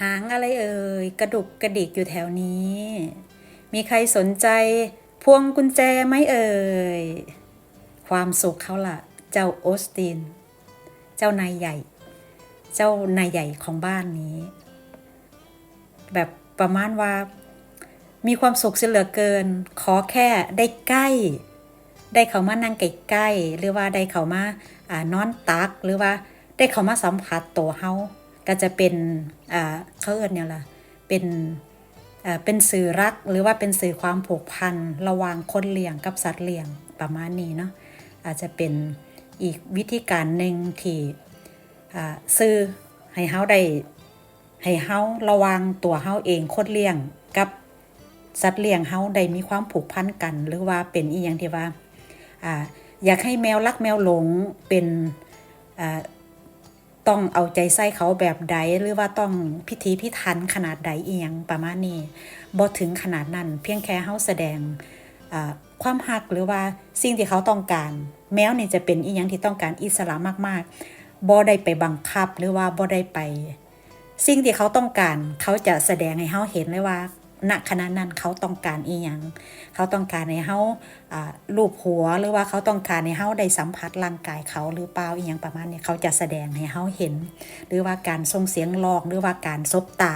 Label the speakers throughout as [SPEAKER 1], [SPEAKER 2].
[SPEAKER 1] หางอะไรเอ่ยกระดุกกระดิกอยู่แถวนี้ มีใครสนใจพวงกุญแจไหมเอ่ยความสุขเขาล่ะ เจ้าโอสติน เจ้านายใหญ่ เจ้านายใหญ่ของบ้านนี้ แบบประมาณว่า มีความสุขเสียเหลือเกิน ขอแค่ได้ใกล้ ได้เขามานั่งใกล้ๆหรือว่าได้เขามาอ่านอนตักหรือว่าได้เขามาสัมผัสตัวเฮา ก็จะเป็นเขาเอิ้นเนี่ยล่ะเป็นเป็นสื่อรักหรือว่าเป็นสื่อความผูกพันระหว่างคนเลี้ยงกับสัตว์เลี้ยงประมาณนี้เนาะอาจจะเป็นอีกวิธีการหนึ่งที่สื่อให้เฮาได้ให้เฮาระวังตัวเฮาเองคนเลี้ยงกับสัตว์เลี้ยงเฮาได้มีความผูกพันกัน หรือว่าเป็นอีหยังที่ว่าออยากให้แมวรักแมวหลงเป็น ต้องเอาใจใส่เขาแบบใดหรือว่าต้องพิธีพิถันขนาดใดเอียงประมาณนี้บ่ถึงขนาดนั้น เพียงแค่เฮาแสดงความหักหรือว่าสิ่งที่เขาต้องการ แมวนี่จะเป็นอีหยังที่ต้องการอิสระมากๆบ่ได้ไปบังคับหรือว่าบ่ได้ไป สิ่งที่เขาต้องการ เขาจะแสดงให้เฮาเห็นเลยว่า ณขณะนั้นเขาต้องการอีหยังเขาต้องการให้เฮาอ่าลูบหัวหรือว่าเขาต้องการให้เฮาได้สัมผัสร่างกายเขาหรือเปล่าอีหยังประมาณนี้เขาจะแสดงให้เฮาเห็น หรือว่าการส่งเสียงร้องหรือว่าการซบตา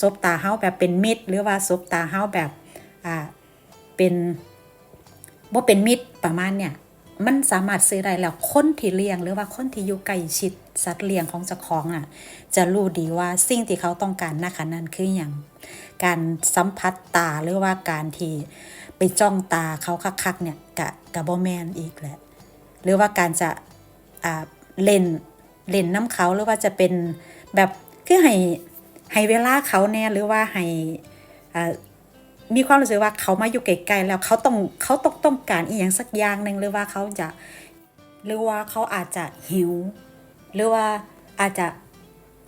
[SPEAKER 1] ซบตาเฮาแบบเป็นมิตร หรือว่าซบตาเฮาแบบอ่าเป็นบ่าเป็นมิตรประมาณเนี่ยมันสามารถซื้อได้แล้วคนที่เลี้ยง หรือว่าคนที่อยู่ใกล้ชิดสัตว์เลี้ยงของเจ้าของอะ จะรู้ดีว่าสิ่งที่เขาต้องการณขณะนั้นคืออย่าง การสัมผัสตาหรือว่าการที่ไปจ้องตาเขาคักๆเนี่ยกะกะบอแมนอีกแหละ หรือว่าการจะอ่าเล่นเล่นน้ำเขาหรือว่าจะเป็นแบบคือให้ให้เวลาเขาแน่หรือว่าให้อ่ามีความรู้สึกว่าเขามาอยู่ไกลๆแล้วเขาต้องเขาต้องต้องการอีกอย่างสักอย่างหนึ่งหรือว่าเขาจะหรือว่าเขาอาจจะหิว หรือว่าอาจจะ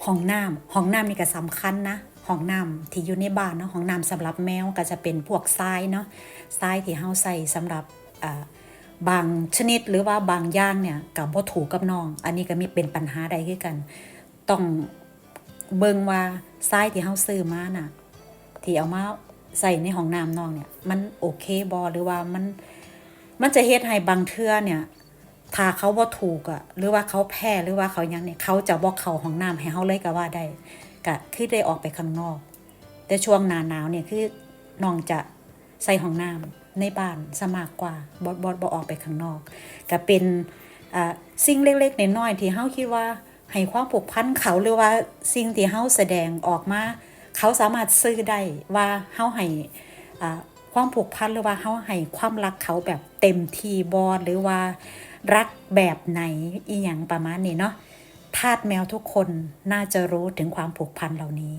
[SPEAKER 1] ห้องน้ำห้องน้ำนี่ก็สำคัญนะ ห้องน้ำที่อยู่ในบ้านเนาะห้องน้ำสำหรับแมวก็จะเป็นพวกทรายเนาะทรายที่เฮาใส่สำหรับบางชนิดหรือว่าบางอย่างเนี่ยกับบ่ถูกกับน้อง อันนี้ก็มีเป็นปัญหาใดคือกัน ต้องเบิ่งว่าทรายที่เฮาซื้อมาน่ะที่เอามาใส่ในห้องน้ำน้องเนี่ยมันโอเคบอหรือว่ามันมันจะเฮ็ดให้บางเทื่อเนี่ยถ้าเขาบ่ถูกอะหรือว่าเขาแพ้หรือว่าเขายังเนี่ยเขาจะบ่เข้าห้องน้ำให้เฮาเลยก็ว่าได้ ก็คือได้ออกไปข้างนอก แต่ช่วงหนาหนาวเนี่ยคือน้องจะใส่ห้องน้ำในบ้านซะมากกว่าบ่บ่บ่ออกไปข้างนอกก็เป็นสิ่งเล็กๆน้อยๆที่เฮาคิดว่าให้ความผูกพันเขาหรือว่าสิ่งที่เฮาแสดงออกมา เขาสามารถซื้อได้ว่าเฮาให้ความผูกพันหรือว่าเฮาให้ความรักเขาแบบเต็มที่บอหรือว่ารักแบบไหนอีหยังประมาณนี้เนาะ ทาสแมวทุกคนน่าจะรู้ถึงความผูกพันเหล่านี้